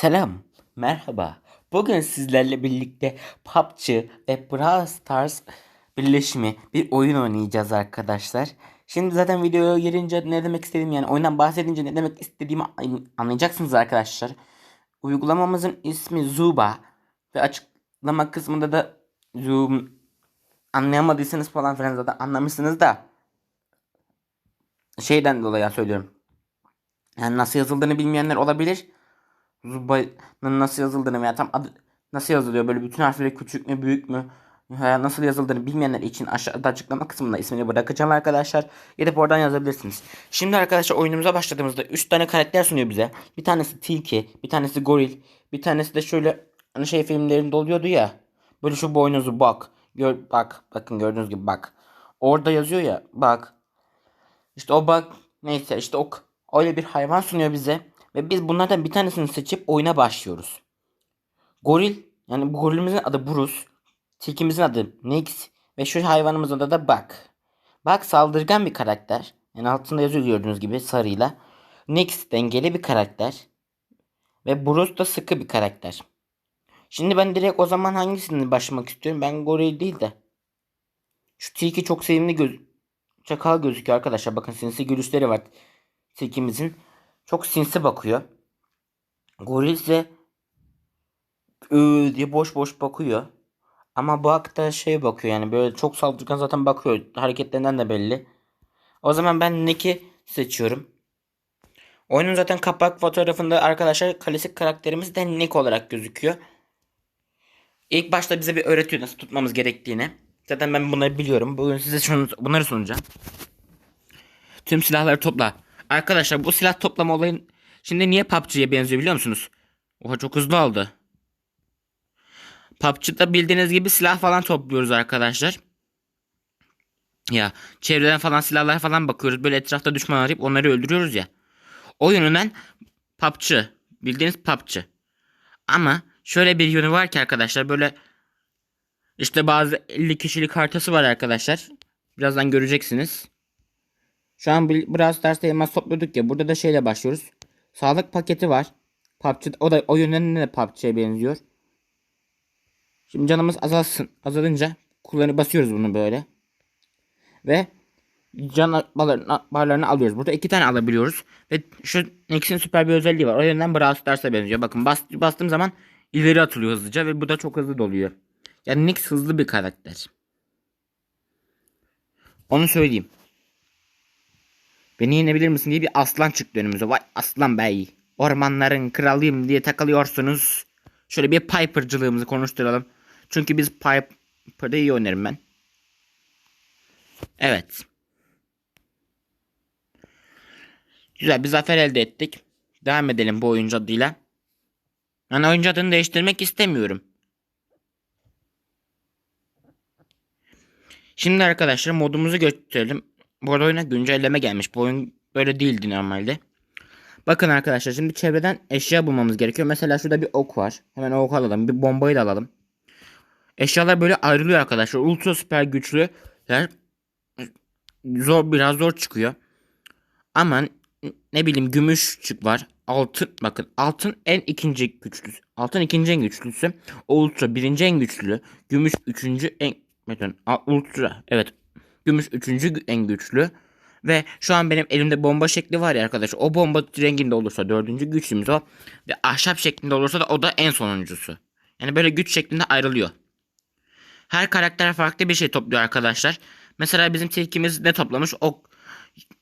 Selam, merhaba. Bugün sizlerle birlikte PUBG ve Brawl Stars birleşimi bir oyun oynayacağız arkadaşlar. Şimdi zaten videoya girince ne demek istediğimi yani oyundan bahsedince ne demek istediğimi an- anlayacaksınız arkadaşlar. Uygulamamızın ismi Zuba ve açıklama kısmında da Zoom anlayamadıysanız falan filan zaten anlamışsınız da şeyden dolayı söylüyorum. Yani nasıl yazıldığını bilmeyenler olabilir. Zuba'nın nasıl yazıldığını veya tam adı nasıl yazılıyor böyle bütün harfleri küçük mü büyük mü veya nasıl yazıldığını bilmeyenler için aşağıda açıklama kısmında ismini bırakacağım arkadaşlar. Gidip oradan yazabilirsiniz. Şimdi arkadaşlar oyunumuza başladığımızda 3 tane karakter sunuyor bize. Bir tanesi tilki, bir tanesi goril, bir tanesi de şöyle hani şey filmlerinde oluyordu ya. Böyle şu boynuzu bak. Gör, bak bakın gördüğünüz gibi bak. Orada yazıyor ya bak. İşte o bak neyse işte o öyle bir hayvan sunuyor bize ve biz bunlardan bir tanesini seçip oyuna başlıyoruz. Goril yani bu gorilimizin adı Bruce, tilkimizin adı Nix ve şu hayvanımızın adı da Buck. Buck saldırgan bir karakter. Yani altında yazıyor gördüğünüz gibi sarıyla. Nix dengeli bir karakter. Ve Bruce da sıkı bir karakter. Şimdi ben direkt o zaman hangisini başlamak istiyorum? Ben goril değil de. Şu tilki çok sevimli göz çakal gözüküyor arkadaşlar. Bakın sinsi gülüşleri var tilkimizin. Çok sinsi bakıyor. Goril ise "Iı" diye boş boş bakıyor. Ama Buck da şey bakıyor yani böyle çok saldırgan zaten bakıyor. Hareketlerinden de belli. O zaman ben Nick'i seçiyorum. Oyunun zaten kapak fotoğrafında arkadaşlar klasik karakterimiz de Nick olarak gözüküyor. İlk başta bize bir öğretiyor nasıl tutmamız gerektiğini. Zaten ben bunları biliyorum. Bugün size şunu, bunları sunacağım. Tüm silahları topla. Arkadaşlar bu silah toplama olayın şimdi niye PUBG'ye benziyor biliyor musunuz? Oha çok hızlı oldu. PUBG'da bildiğiniz gibi silah falan topluyoruz arkadaşlar. Ya çevreden falan silahlar falan bakıyoruz. Böyle etrafta düşman arayıp onları öldürüyoruz ya. Oyunundan PUBG. Bildiğiniz PUBG. Ama şöyle bir yönü var ki arkadaşlar böyle işte bazı 50 kişilik haritası var arkadaşlar. Birazdan göreceksiniz. Şu an Brawl Stars'ta elmas topluyorduk ya. Burada da şeyle başlıyoruz. Sağlık paketi var. PUBG, o da o yönden de PUBG'ye benziyor. Şimdi canımız azalsın. Azalınca kullanı basıyoruz bunu böyle. Ve can barlarını, barlarını alıyoruz. Burada iki tane alabiliyoruz. Ve şu Nex'in süper bir özelliği var. O yönden Brawl Stars'a benziyor. Bakın bas, bastığım zaman ileri atılıyor hızlıca ve bu da çok hızlı doluyor. Yani Nyx hızlı bir karakter. Onu söyleyeyim. Beni yenebilir misin diye bir aslan çıktı önümüze. Vay aslan bey. Ormanların kralıyım diye takılıyorsunuz. Şöyle bir Piper'cılığımızı konuşturalım. Çünkü biz Piper'da iyi oynarım ben. Evet. Güzel bir zafer elde ettik. Devam edelim bu oyuncu adıyla. Ben oyuncu adını değiştirmek istemiyorum. Şimdi arkadaşlar modumuzu gösterelim. Bu arada oyuna güncelleme gelmiş. Bu oyun böyle değildi normalde. Bakın arkadaşlar şimdi çevreden eşya bulmamız gerekiyor. Mesela şurada bir ok var. Hemen o oku alalım. Bir bombayı da alalım. Eşyalar böyle ayrılıyor arkadaşlar. Ultra süper güçlüler zor biraz zor çıkıyor. Ama ne bileyim gümüş çık var. Altın bakın altın en ikinci güçlüsü. Altın ikinci en güçlüsü. Ultra birinci en güçlü. Gümüş üçüncü en a- ultra evet. Gümüş üçüncü en güçlü. Ve şu an benim elimde bomba şekli var ya arkadaşlar. O bomba renginde olursa dördüncü güçlümüz o. Ve ahşap şeklinde olursa da o da en sonuncusu. Yani böyle güç şeklinde ayrılıyor. Her karakter farklı bir şey topluyor arkadaşlar. Mesela bizim tilkimiz ne toplamış? Ok,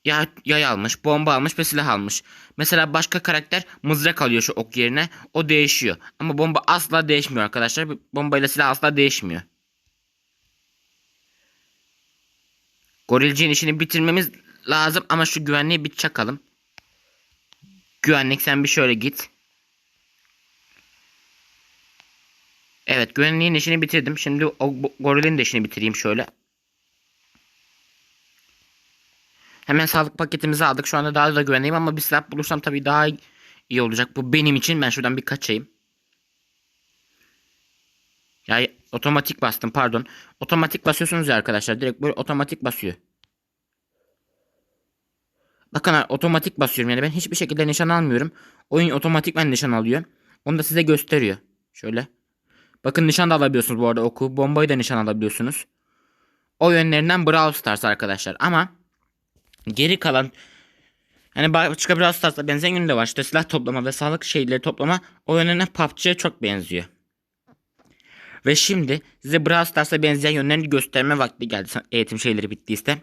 ya, yay almış, bomba almış ve silah almış. Mesela başka karakter mızrak alıyor şu ok yerine. O değişiyor. Ama bomba asla değişmiyor arkadaşlar. Bombayla silah asla değişmiyor. Gorilciğin işini bitirmemiz lazım ama şu güvenliği bir çakalım. Güvenlik sen bir şöyle git. Evet güvenliğin işini bitirdim. Şimdi o gorilin de işini bitireyim şöyle. Hemen sağlık paketimizi aldık. Şu anda daha da güvenliyim ama bir silah bulursam tabii daha iyi olacak. Bu benim için. Ben şuradan bir kaçayım. Ya otomatik bastım pardon. Otomatik basıyorsunuz ya arkadaşlar. Direkt böyle otomatik basıyor. Bakın otomatik basıyorum yani ben hiçbir şekilde nişan almıyorum. Oyun otomatikman nişan alıyor. Onu da size gösteriyor. Şöyle. Bakın nişan da alabiliyorsunuz bu arada oku. Bombayı da nişan alabiliyorsunuz. O yönlerinden Brawl Stars arkadaşlar. Ama geri kalan hani başka Brawl Stars'a benzeyen yönü de var. İşte silah toplama ve sağlık şeyleri toplama o yönlerine PUBG'ye çok benziyor. Ve şimdi size Brawl Stars'a benzeyen yönlerini gösterme vakti geldi eğitim şeyleri bittiyse.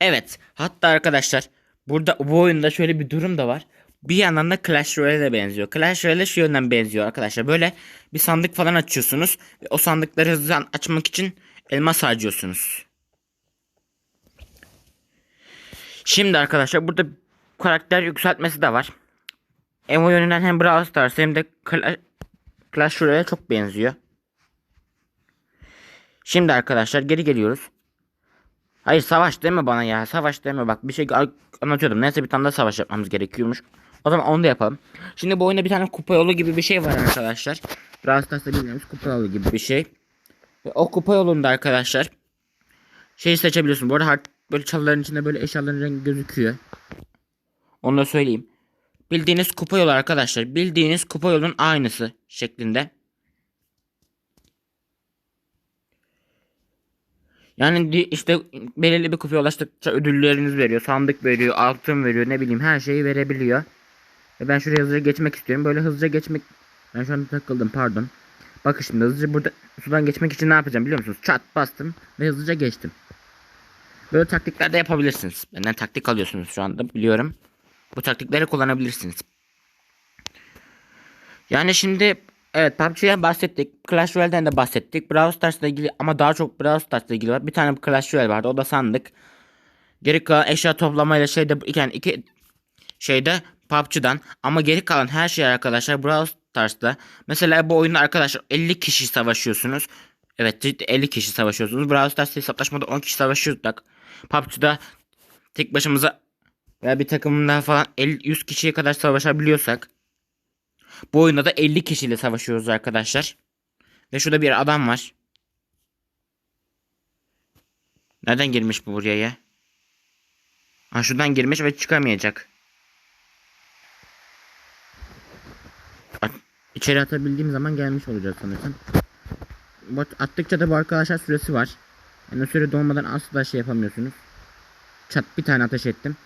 Evet. Hatta arkadaşlar burada bu oyunda şöyle bir durum da var. Bir yandan da Clash Royale de benziyor. Clash Royale şu yönden benziyor arkadaşlar. Böyle bir sandık falan açıyorsunuz. Ve o sandıkları hızlı açmak için elmas harcıyorsunuz. Şimdi arkadaşlar burada karakter yükseltmesi de var. Hem o yönünden hem Brawl Stars hem de Clash, Clash Royale çok benziyor. Şimdi arkadaşlar geri geliyoruz. Hayır savaş deme bana ya. Savaş deme bak bir şey anlatıyordum. Neyse bir tane daha savaş yapmamız gerekiyormuş. O zaman onu da yapalım. Şimdi bu oyunda bir tane kupa yolu gibi bir şey var arkadaşlar. Brawl Stars'ta bildiğimiz kupa yolu gibi bir şey. Ve o kupa yolunda arkadaşlar şeyi seçebiliyorsun. Bu arada böyle çalıların içinde böyle eşyaların rengi gözüküyor. Onu da söyleyeyim. Bildiğiniz kupa yolu arkadaşlar. Bildiğiniz kupa yolun aynısı şeklinde. Yani işte belirli bir kupaya ulaştıkça ödülleriniz veriyor. Sandık veriyor, altın veriyor, ne bileyim her şeyi verebiliyor. Ve ben şuraya hızlıca geçmek istiyorum. Böyle hızlıca geçmek... Ben şu an takıldım pardon. Bakın şimdi hızlıca burada sudan geçmek için ne yapacağım biliyor musunuz? Çat bastım ve hızlıca geçtim. Böyle taktikler de yapabilirsiniz. Benden taktik alıyorsunuz şu anda biliyorum. Bu taktikleri kullanabilirsiniz. Yani şimdi evet PUBG'den bahsettik. Clash Royale'den de bahsettik. Brawl Stars'la ilgili ama daha çok Brawl Stars'la ilgili var. Bir tane Clash Royale vardı. O da sandık. Geri kalan eşya toplamayla şeyde yani iki şeyde PUBG'dan ama geri kalan her şey arkadaşlar Brawl Stars'ta. Mesela bu oyunda arkadaşlar 50 kişi savaşıyorsunuz. Evet ciddi 50 kişi savaşıyorsunuz. Brawl Stars hesaplaşmada 10 kişi savaşıyorduk. PUBG'da tek başımıza veya bir takımda falan 50, 100 kişiye kadar savaşabiliyorsak bu oyunda da 50 kişiyle savaşıyoruz arkadaşlar. Ve şurada bir adam var. Nereden girmiş bu buraya ya? Ha şuradan girmiş ve çıkamayacak. İçeri atabildiğim zaman gelmiş olacak sanırsam. Attıkça da bu arkadaşlar süresi var. Yani süre dolmadan asla şey yapamıyorsunuz. Çat bir tane ateş ettim.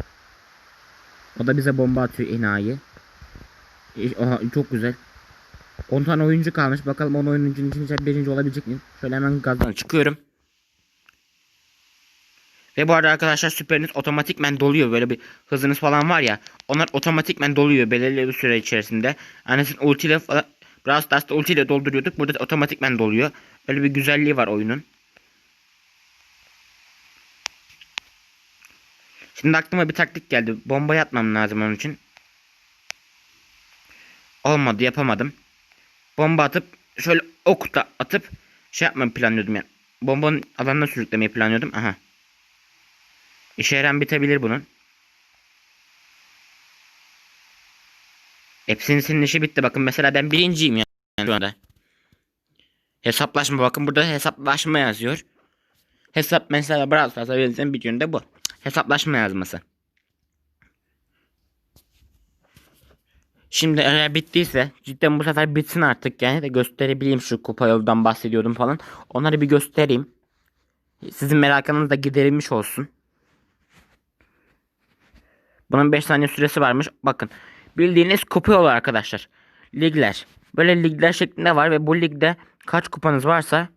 O da bize bomba atıyor enayi. Oha çok güzel. 10 tane oyuncu kalmış. Bakalım 10 oyuncunun içinde birinci olabilecek miyim? Şöyle hemen gazdan çıkıyorum. Ve bu arada arkadaşlar süperiniz otomatikmen doluyor. Böyle bir hızınız falan var ya. Onlar otomatikmen doluyor belirli bir süre içerisinde. Sizin ultiyle falan Brawl Stars'ta ultiyle dolduruyorduk. Burada da otomatikmen doluyor. Öyle bir güzelliği var oyunun. Şimdi aklıma bir taktik geldi. Bomba atmam lazım onun için. Olmadı yapamadım. Bomba atıp şöyle ok da atıp şey yapmayı planlıyordum yani. Bombanın alanına sürüklemeyi planlıyordum. Aha. İşe yarayan bitebilir bunun. Hepsinin işi bitti. Bakın mesela ben birinciyim yani şu anda. Hesaplaşma bakın burada hesaplaşma yazıyor. Hesap mesela Brawl Stars'a benzeyen bir yönde bu. Hesaplaşma yazması. Şimdi eğer bittiyse cidden bu sefer bitsin artık yani de gösterebileyim şu kupa yoldan bahsediyordum falan. Onları bir göstereyim. Sizin merakınız da giderilmiş olsun. Bunun 5 saniye süresi varmış. Bakın bildiğiniz kupa yolu arkadaşlar. Ligler. Böyle ligler şeklinde var ve bu ligde kaç kupanız varsa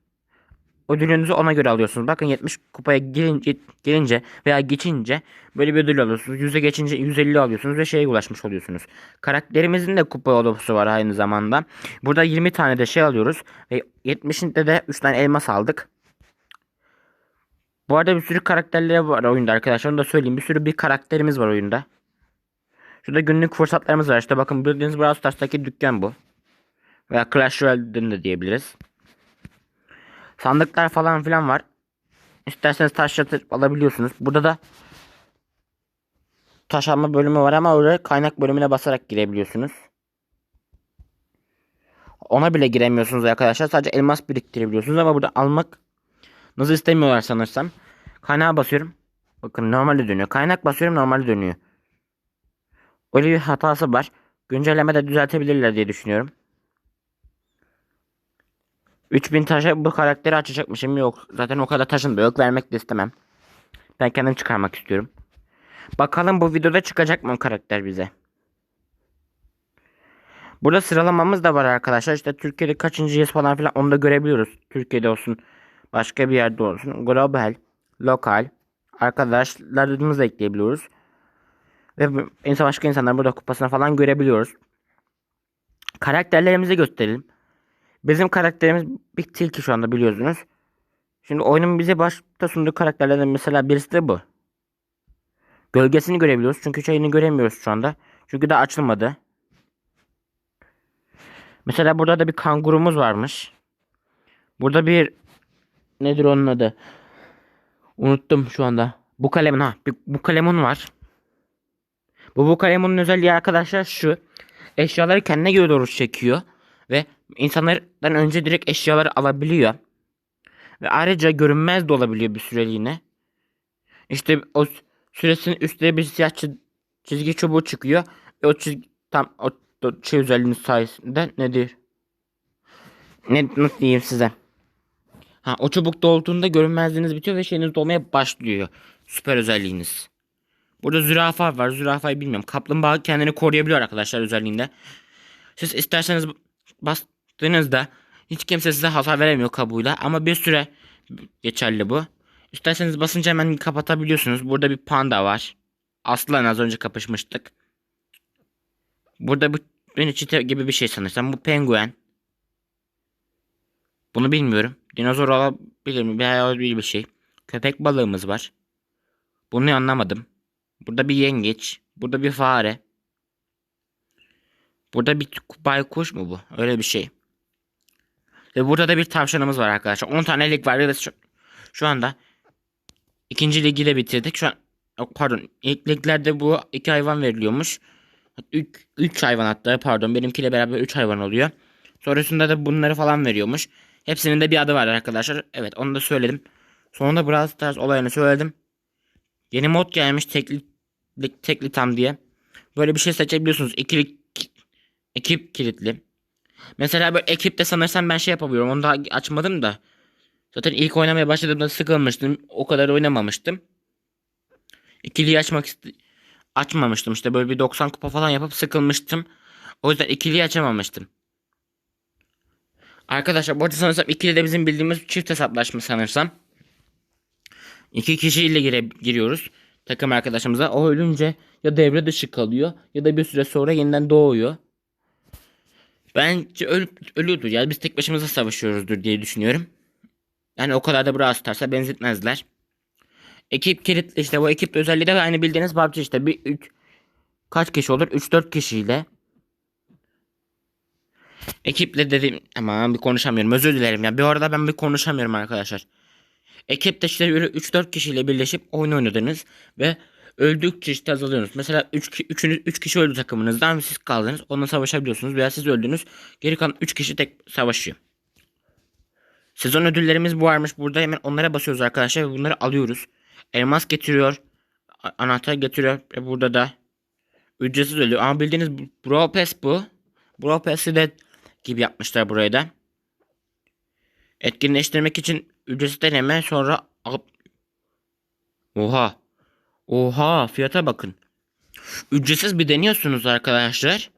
ödülünüzü ona göre alıyorsunuz. Bakın 70 kupaya gelince, gelince veya geçince böyle bir ödül alıyorsunuz. 100'e geçince 150 alıyorsunuz ve şeye ulaşmış oluyorsunuz. Karakterimizin de kupa yolusu var aynı zamanda. Burada 20 tane de şey alıyoruz ve 70'inde de 3 tane elmas aldık. Bu arada bir sürü karakterleri var oyunda arkadaşlar. Onu da söyleyeyim. Bir sürü bir karakterimiz var oyunda. Şurada günlük fırsatlarımız var. İşte bakın bildiğiniz Brawl Stars'taki dükkan bu. Veya Clash Royale'den de diyebiliriz. Sandıklar falan filan var. İsterseniz taş yatırıp alabiliyorsunuz. Burada da taş alma bölümü var ama oraya kaynak bölümüne basarak girebiliyorsunuz. Ona bile giremiyorsunuz arkadaşlar. Sadece elmas biriktirebiliyorsunuz ama burada almak nasıl istemiyorlar sanırsam. Kaynağa basıyorum. Bakın normalde dönüyor. Kaynak basıyorum normalde dönüyor. Öyle bir hatası var. Güncellemede düzeltebilirler diye düşünüyorum. 3000 taşa bu karakteri açacakmışım yok. Zaten o kadar taşım da yok. Vermek de istemem. Ben kendim çıkarmak istiyorum. Bakalım bu videoda çıkacak mı karakter bize. Burada sıralamamız da var arkadaşlar. İşte Türkiye'de kaçıncıyız falan filan onu da görebiliyoruz. Türkiye'de olsun. Başka bir yerde olsun. Global, lokal. Arkadaşlarımızı da ekleyebiliyoruz. Ve insan başka insanlar burada kupasını falan görebiliyoruz. Karakterlerimizi gösterelim. Bizim karakterimiz Big Tilki şu anda biliyorsunuz. Şimdi oyunun bize başta sunduğu karakterlerden mesela birisi de bu. Gölgesini görebiliyoruz. Çünkü çayını göremiyoruz şu anda. Çünkü daha açılmadı. Mesela burada da bir kangurumuz varmış. Burada bir nedir onun adı? Unuttum şu anda. Bu kalemin ha. Bir, bu kalemun var. Bu bu kalemunun özelliği arkadaşlar şu. Eşyaları kendine göre doğru çekiyor. Ve insanlardan önce direkt eşyaları alabiliyor. Ve ayrıca görünmez de olabiliyor bir süreliğine. İşte o süresinin üstüne bir siyah çiz- çizgi çubuğu çıkıyor. Ve o çizgi tam o, o şey özelliğinin sayesinde nedir? Ne nasıl diyeyim size? Ha o çubuk dolduğunda görünmezliğiniz bitiyor ve şeyiniz dolmaya başlıyor. Süper özelliğiniz. Burada zürafa var. Zürafayı bilmiyorum. Kaplumbağa kendini koruyabiliyor arkadaşlar özelliğinde. Siz isterseniz bastığınızda hiç kimse size hasar veremiyor kabuğuyla ama bir süre geçerli bu. İsterseniz basınca hemen kapatabiliyorsunuz. Burada bir panda var. Aslan az önce kapışmıştık. Burada bu beni çite gibi bir şey sanırsam. Bu penguen. Bunu bilmiyorum. Dinozor olabilir mi? Veya olabilir bir şey. Köpek balığımız var. Bunu anlamadım. Burada bir yengeç. Burada bir fare. Burada bir baykuş mu bu? Öyle bir şey. Ve burada da bir tavşanımız var arkadaşlar. 10 tane lig var. Ve şu, şu anda ikinci ligi de bitirdik. Şu an pardon ilk liglerde bu iki hayvan veriliyormuş. 3 hayvan hatta pardon benimkiyle beraber 3 hayvan oluyor. Sonrasında da bunları falan veriyormuş. Hepsinin de bir adı var arkadaşlar. Evet onu da söyledim. Sonunda Brawl Stars olayını söyledim. Yeni mod gelmiş tekli, tekli tam diye. Böyle bir şey seçebiliyorsunuz. İkili ekip kilitli. Mesela böyle ekipte sanırsam ben şey yapabiliyorum. Onu daha açmadım da. Zaten ilk oynamaya başladığımda sıkılmıştım. O kadar oynamamıştım. İkiliyi açmak açmamıştım. İşte böyle bir 90 kupa falan yapıp sıkılmıştım. O yüzden ikiliyi açamamıştım. Arkadaşlar bu arada sanırsam ikili de bizim bildiğimiz çift hesaplaşma sanırsam. İki kişiyle gire, giriyoruz takım arkadaşımıza. O ölünce ya devre dışı kalıyor ya da bir süre sonra yeniden doğuyor. Bence öl ölüyordur ya. Biz tek başımıza savaşıyoruzdur diye düşünüyorum. Yani o kadar da Brawl Stars'a benzetmezler. Ekip kilitli işte bu ekip özelliği de aynı bildiğiniz PUBG işte bir 3 kaç kişi olur? 3-4 kişiyle. Ekiple dedim ama bir konuşamıyorum. Özür dilerim ya. Bir arada ben bir konuşamıyorum arkadaşlar. Ekipte işte böyle 3-4 kişiyle birleşip oyun oynadınız ve öldükçe işte azalıyorsunuz. Mesela 3 üç, 3 kişi öldü takımınızdan siz kaldınız. Onunla savaşabiliyorsunuz veya siz öldünüz. Geri kalan 3 kişi tek savaşıyor. Sezon ödüllerimiz bu varmış. Burada hemen onlara basıyoruz arkadaşlar ve bunları alıyoruz. Elmas getiriyor. Anahtar getiriyor. Ve burada da ücretsiz ödül. Ama bildiğiniz Brawl Pass bu. Brawl Pass'i de gibi yapmışlar buraya da. Etkinleştirmek için ücretsiz deneme sonra. Oha. Oha fiyata bakın. Ücretsiz bir deniyorsunuz arkadaşlar.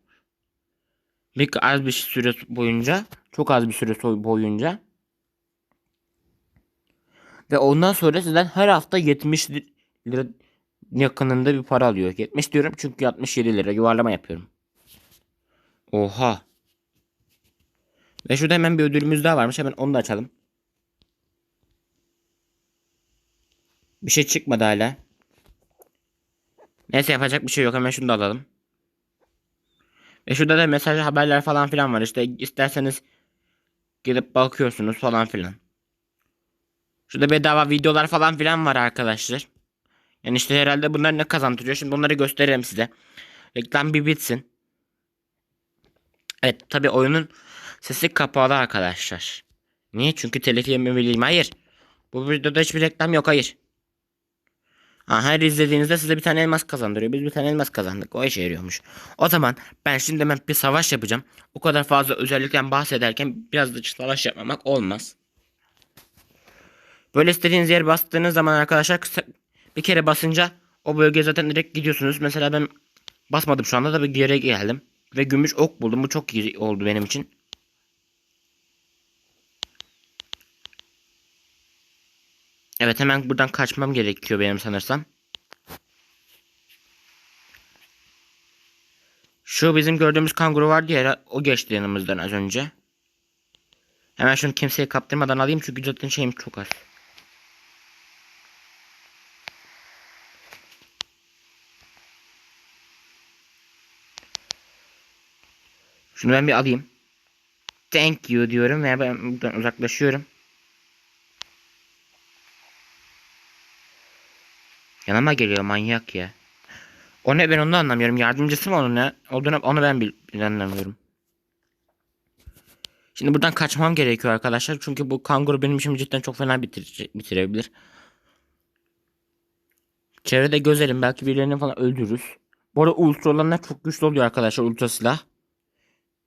Bir az bir süre boyunca. Çok az bir süre boyunca. Ve ondan sonra sizden her hafta 70 li- lira yakınında bir para alıyor. 70 diyorum çünkü 67 lira yuvarlama yapıyorum. Oha. Ve şurada hemen bir ödülümüz daha varmış. Hemen onu da açalım. Bir şey çıkmadı hala. Neyse yapacak bir şey yok. Hemen şunu da alalım. Ve şurada da mesaj haberler falan filan var. İşte isterseniz gidip bakıyorsunuz falan filan. Şurada bedava videolar falan filan var arkadaşlar. Yani işte herhalde bunlar ne kazandırıyor. Şimdi onları göstereyim size. Reklam bir bitsin. Evet tabi oyunun sesi kapalı arkadaşlar. Niye? Çünkü telif yememeliyim. Hayır. Bu videoda hiçbir reklam yok. Hayır. Ha, her izlediğinizde size bir tane elmas kazandırıyor. Biz bir tane elmas kazandık. O işe yarıyormuş. O zaman ben şimdi ben bir savaş yapacağım. O kadar fazla özellikten bahsederken biraz da savaş yapmamak olmaz. Böyle istediğiniz yere bastığınız zaman arkadaşlar kısa, bir kere basınca o bölgeye zaten direkt gidiyorsunuz. Mesela ben basmadım şu anda da bir geri geldim. Ve gümüş ok buldum. Bu çok iyi oldu benim için. Evet hemen buradan kaçmam gerekiyor benim sanırsam. Şu bizim gördüğümüz kanguru vardı ya o geçti yanımızdan az önce. Hemen şunu kimseye kaptırmadan alayım çünkü zaten şeyim çok az. Şunu ben bir alayım. Thank you diyorum ve ben buradan uzaklaşıyorum. Yanıma geliyor manyak ya. O ne ben onu anlamıyorum. Yardımcısı mı onun ne olduğunu onu ben bil, anlamıyorum. Şimdi buradan kaçmam gerekiyor arkadaşlar. Çünkü bu kanguru benim işimi cidden çok fena bitir bitirebilir. Çevrede gözelim. Belki birilerini falan öldürürüz. Bu arada ultra olanlar çok güçlü oluyor arkadaşlar. Ultra silah.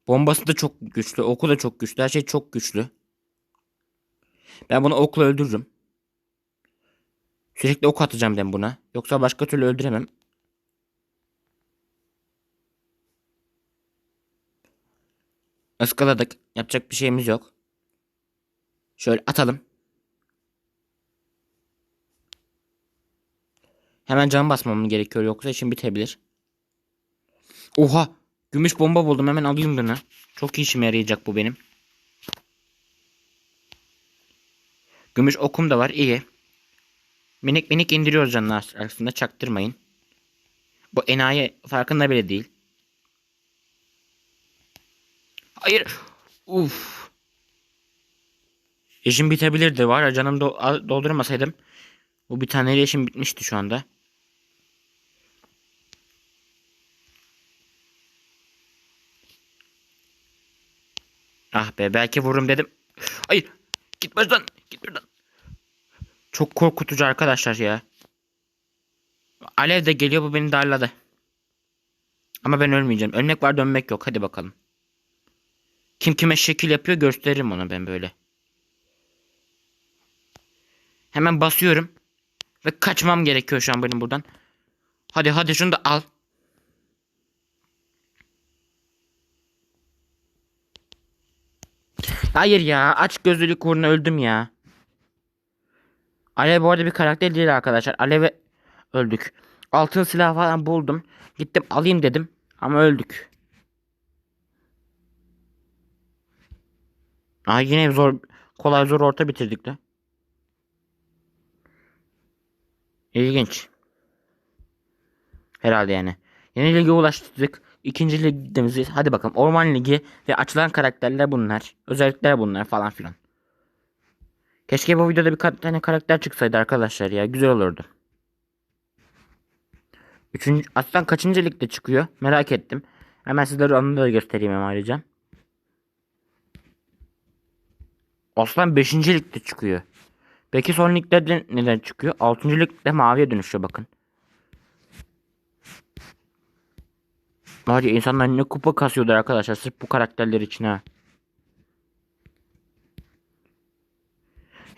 Bombası da çok güçlü. Oku da çok güçlü. Her şey çok güçlü. Ben bunu okla öldürürüm. Sürekli ok atacağım ben buna. Yoksa başka türlü öldüremem. Iskaladık. Yapacak bir şeyimiz yok. Şöyle atalım. Hemen can basmam gerekiyor yoksa işim bitebilir. Oha! Gümüş bomba buldum. Hemen alayım bunu. Çok iyi işime yarayacak bu benim. Gümüş okum da var. iyi. Minik minik indiriyoruz canlar aslında çaktırmayın. Bu enayi farkında bile değil. Hayır. Uf. İşim bitebilirdi var ya canım doldurmasaydım. Bu bir taneyle işim bitmişti şu anda. Ah be belki vururum dedim. Hayır. Git baştan. Git buradan. Çok korkutucu arkadaşlar ya. Alev de geliyor bu beni darladı. Ama ben ölmeyeceğim. Ölmek var dönmek yok. Hadi bakalım. Kim kime şekil yapıyor gösteririm ona ben böyle. Hemen basıyorum. Ve kaçmam gerekiyor şu an benim buradan. Hadi hadi şunu da al. Hayır ya aç gözlülük uğruna öldüm ya. Alev bu arada bir karakter değil arkadaşlar. Alev'e öldük. Altın silah falan buldum. Gittim alayım dedim. Ama öldük. Aa yine zor kolay zor orta bitirdik de. İlginç. Herhalde yani. Yeni lige ulaştık. İkinci ligimizi hadi bakalım. Orman Ligi ve açılan karakterler bunlar. Özellikler bunlar falan filan. Keşke bu videoda bir tane karakter çıksaydı arkadaşlar ya. Güzel olurdu. Üçüncü, aslan kaçıncı ligde çıkıyor? Merak ettim. Hemen sizlere onu da göstereyim hem ayrıca. Aslan 5. ligde çıkıyor. Peki son liglerde neden çıkıyor? 6. ligde maviye dönüşüyor bakın. Ya insanlar ne kupa kasıyordu arkadaşlar sırf bu karakterler için ha.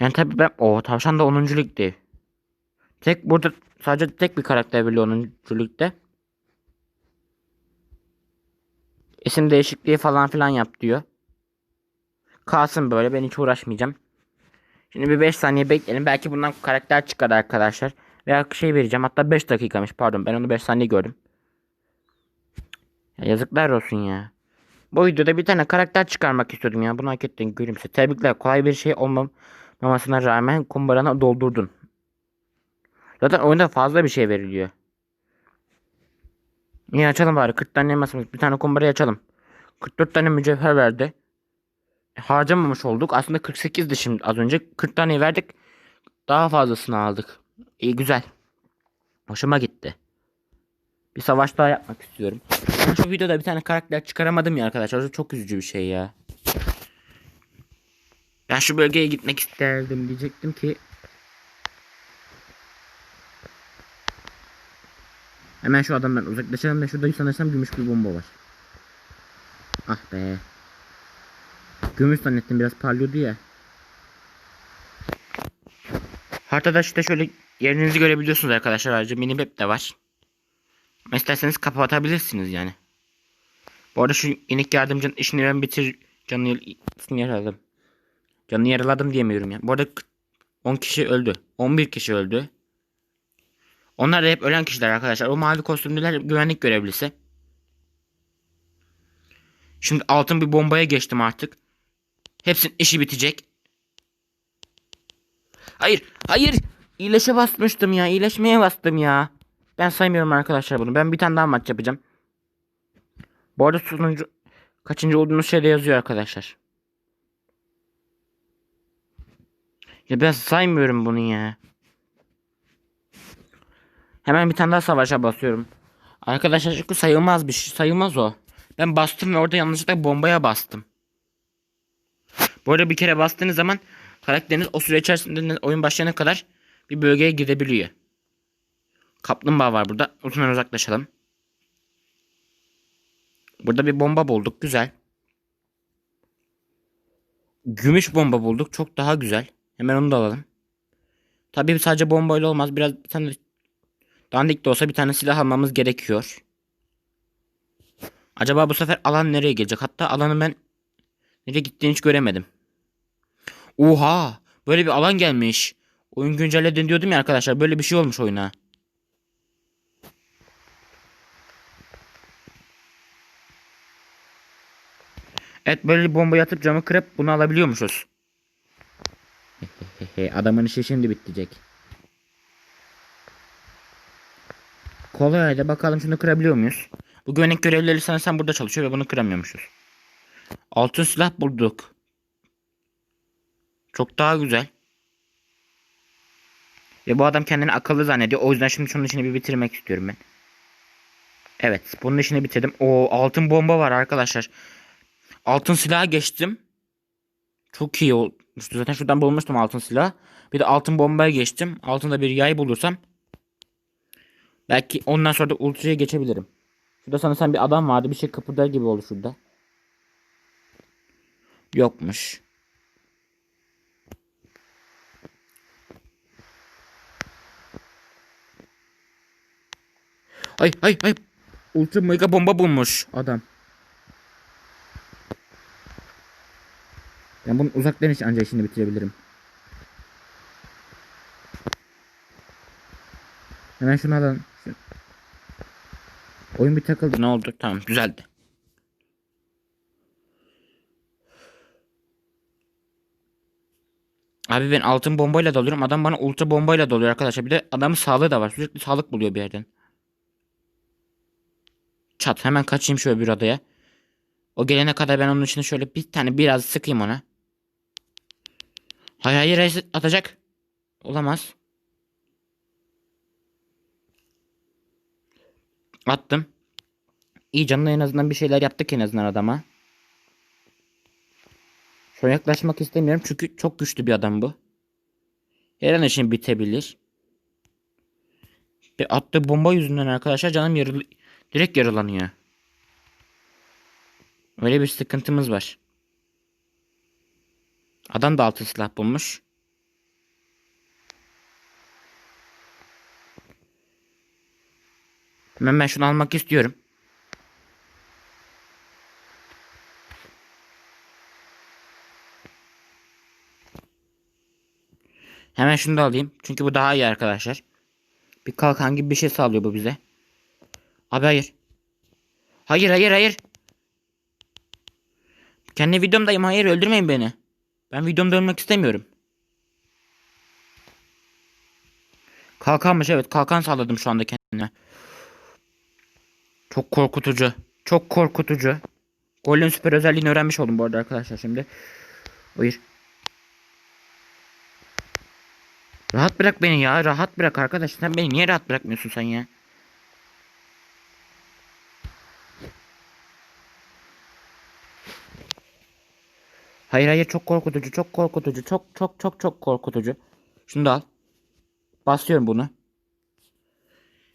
Yani tabi ben o tavşan da 10. ligde. Tek burada sadece tek bir karakter biliyor 10. ligde. İsim değişikliği falan filan yap diyor. Kalsın böyle ben hiç uğraşmayacağım. Şimdi bir 5 saniye bekleyelim. Belki bundan karakter çıkar arkadaşlar. Veya şey vereceğim. Hatta 5 dakikamış pardon. Ben onu 5 saniye gördüm. Ya yazıklar olsun ya. Bu videoda bir tane karakter çıkarmak istiyordum ya. Bunu hak ettin gülümse. Tebrikler. Kolay bir şey olmamasına rağmen kumbarana doldurdun. Zaten oyunda fazla bir şey veriliyor. İyi açalım bari. 40 tane elmasımız. Bir tane kumbarayı açalım. 44 tane mücevher verdi. E, harcamamış olduk. Aslında 48'di şimdi az önce. 40 tane verdik. Daha fazlasını aldık. İyi güzel. Hoşuma gitti. Bir savaş daha yapmak istiyorum. Şu videoda bir tane karakter çıkaramadım ya arkadaşlar. Çok üzücü bir şey ya. Ben şu bölgeye gitmek isterdim. Diyecektim ki. Hemen şu adamdan uzaklaşalım da şurada sanırsam gümüş bir bomba var. Ah be. Gümüş zannettim biraz parlıyordu ya. Haritada işte şöyle yerinizi görebiliyorsunuz arkadaşlar. Ayrıca mini map de var. İsterseniz kapatabilirsiniz yani. Bu arada şu inik yardımcının işini ben bitir canını yar- yaraladım. Canını yaraladım diyemiyorum ya. Bu arada 10 kişi öldü. 11 kişi öldü. Onlar da hep ölen kişiler arkadaşlar. O mavi kostümlüler güvenlik görevlisi. Şimdi altın bir bombaya geçtim artık. Hepsinin işi bitecek. Hayır, hayır. İyileşe basmıştım ya. İyileşmeye bastım ya. Ben saymıyorum arkadaşlar bunu. Ben bir tane daha maç yapacağım. Bu arada sonuncu kaçıncı olduğunuz şeyde yazıyor arkadaşlar. Ya ben saymıyorum bunu ya. Hemen bir tane daha savaşa basıyorum. Arkadaşlar çünkü sayılmaz bir şey. Sayılmaz o. Ben bastım ve orada yanlışlıkla bombaya bastım. Bu arada bir kere bastığınız zaman karakteriniz o süre içerisinde oyun başlayana kadar bir bölgeye gidebiliyor. Kaplumbağa var burada. Uzundan uzaklaşalım. Burada bir bomba bulduk. Güzel. Gümüş bomba bulduk. Çok daha güzel. Hemen onu da alalım. Tabii sadece bombayla olmaz. Biraz bir tane dandik de olsa bir tane silah almamız gerekiyor. Acaba bu sefer alan nereye gelecek? Hatta alanı ben nereye gittiğini hiç göremedim. Oha! Böyle bir alan gelmiş. Oyun güncelledi diyordum ya arkadaşlar. Böyle bir şey olmuş oyuna. Evet böyle bir bombayı atıp camı kırıp bunu alabiliyormuşuz. Adamın işi şimdi bitecek. Kolay halde bakalım şunu kırabiliyor muyuz? Bu güvenlik görevlileri sanırsam burada çalışıyor ve bunu kıramıyormuşuz. Altın silah bulduk. Çok daha güzel. Ve bu adam kendini akıllı zannediyor. O yüzden şimdi şunun işini bir bitirmek istiyorum ben. Evet bunun işini bitirdim. O altın bomba var arkadaşlar. Altın silaha geçtim. Çok iyi olmuştu. Zaten şuradan bulmuştum altın silah. Bir de altın bombaya geçtim. Altında bir yay bulursam. Belki ondan sonra da ultra'ya geçebilirim. Şurada sanırsam bir adam vardı. Bir şey kıpırdar gibi oldu şurada. Yokmuş. Ay ay ay. Ultra mega bomba bulmuş adam. Ben bunun uzaktan hiç ancak işini bitirebilirim. Hemen şunu alalım. Şu- Oyun bir takıldı. Ne oldu? Tamam düzeldi. Abi ben altın bombayla dalıyorum. Adam bana ultra bombayla dalıyor arkadaşlar. Bir de adamın sağlığı da var. Sürekli sağlık buluyor bir yerden. Çat hemen kaçayım şöyle bir adaya. O gelene kadar ben onun içine şöyle bir tane biraz sıkayım ona. Hayır hayır hayır atacak. Olamaz. Attım. İyi canına en azından bir şeyler yaptık en azından adama. Şu yaklaşmak istemiyorum çünkü çok güçlü bir adam bu. Her an için bitebilir. Bir attığı bomba yüzünden arkadaşlar canım yarı direkt yaralanıyor. Öyle bir sıkıntımız var. Adam da altı silah bulmuş. Hemen ben şunu almak istiyorum. Hemen şunu da alayım. Çünkü bu daha iyi arkadaşlar. Bir kalkan gibi bir şey sağlıyor bu bize. Abi hayır. Hayır hayır hayır. Kendi videomdayım. Hayır öldürmeyin beni. Ben videomda ölmek istemiyorum. Kalkanmış evet. Kalkan sağladım şu anda kendime. Çok korkutucu. Çok korkutucu. Golem süper özelliğini öğrenmiş oldum bu arada arkadaşlar şimdi. Hayır. Rahat bırak beni ya. Rahat bırak arkadaş. Sen beni niye rahat bırakmıyorsun sen ya? Hayır hayır çok korkutucu. Çok korkutucu. Çok çok çok çok korkutucu. Şunu da al. Basıyorum bunu.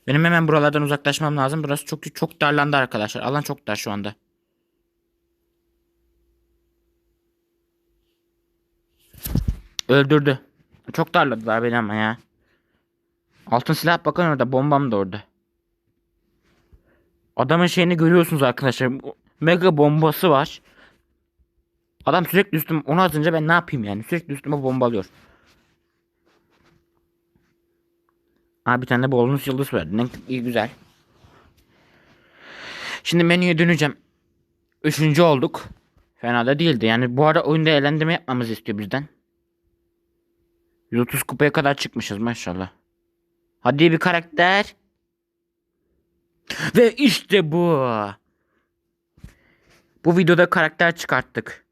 Benim hemen buralardan uzaklaşmam lazım. Burası çok çok darlandı arkadaşlar. Alan çok dar şu anda. Öldürdü. Çok darladılar beni ama ya. Altın silah bakın orada. Bombam da orada. Adamın şeyini görüyorsunuz arkadaşlar. Mega bombası var. Adam sürekli üstüm onu atınca ben ne yapayım yani? Sürekli üstüme bombalıyor. Aa bir tane de bonus yıldız verdi. Ne iyi güzel. Şimdi menüye döneceğim. Üçüncü olduk. Fena da değildi. Yani bu arada oyunda eğlendirme yapmamızı istiyor bizden. 130 kupaya kadar çıkmışız maşallah. Hadi bir karakter. Ve işte bu. Bu videoda karakter çıkarttık.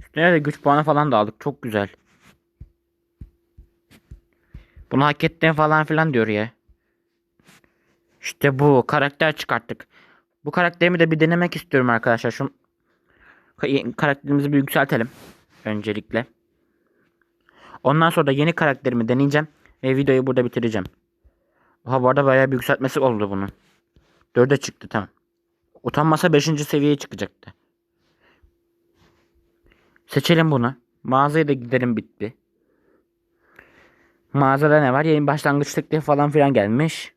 Üstüne de güç puanı falan da aldık. Çok güzel. Bunu hak ettin falan filan diyor ya. İşte bu karakter çıkarttık. Bu karakterimi de bir denemek istiyorum arkadaşlar. Şu ka- karakterimizi bir yükseltelim. Öncelikle. Ondan sonra da yeni karakterimi deneyeceğim. Ve videoyu burada bitireceğim. Oha bu arada bayağı bir yükseltmesi oldu bunun. 4'e çıktı tamam. Utanmasa 5. seviyeye çıkacaktı. Seçelim bunu. Mağazaya da gidelim bitti. Mağazada ne var? Yeni başlangıç teklifi falan filan gelmiş.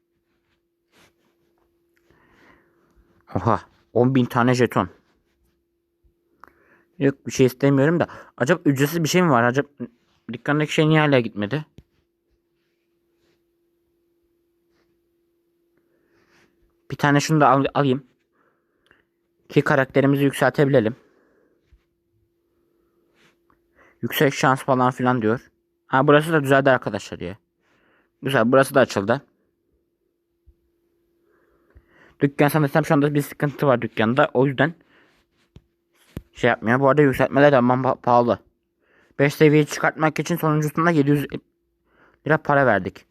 Oha. 10.000 tane jeton. Yok bir şey istemiyorum da. Acaba ücretsiz bir şey mi var? Acaba dükkandaki şey niye hala gitmedi? Bir tane şunu da al- alayım. Ki karakterimizi yükseltebilelim. Yüksek şans falan filan diyor. Ha burası da düzeldi arkadaşlar ya. Güzel burası da açıldı. Dükkan sanırsam şu anda bir sıkıntı var dükkanda. O yüzden şey yapmıyor. Bu arada yükseltmeler de aman pa- pahalı. 5 seviye çıkartmak için sonuncusunda 700 lira para verdik.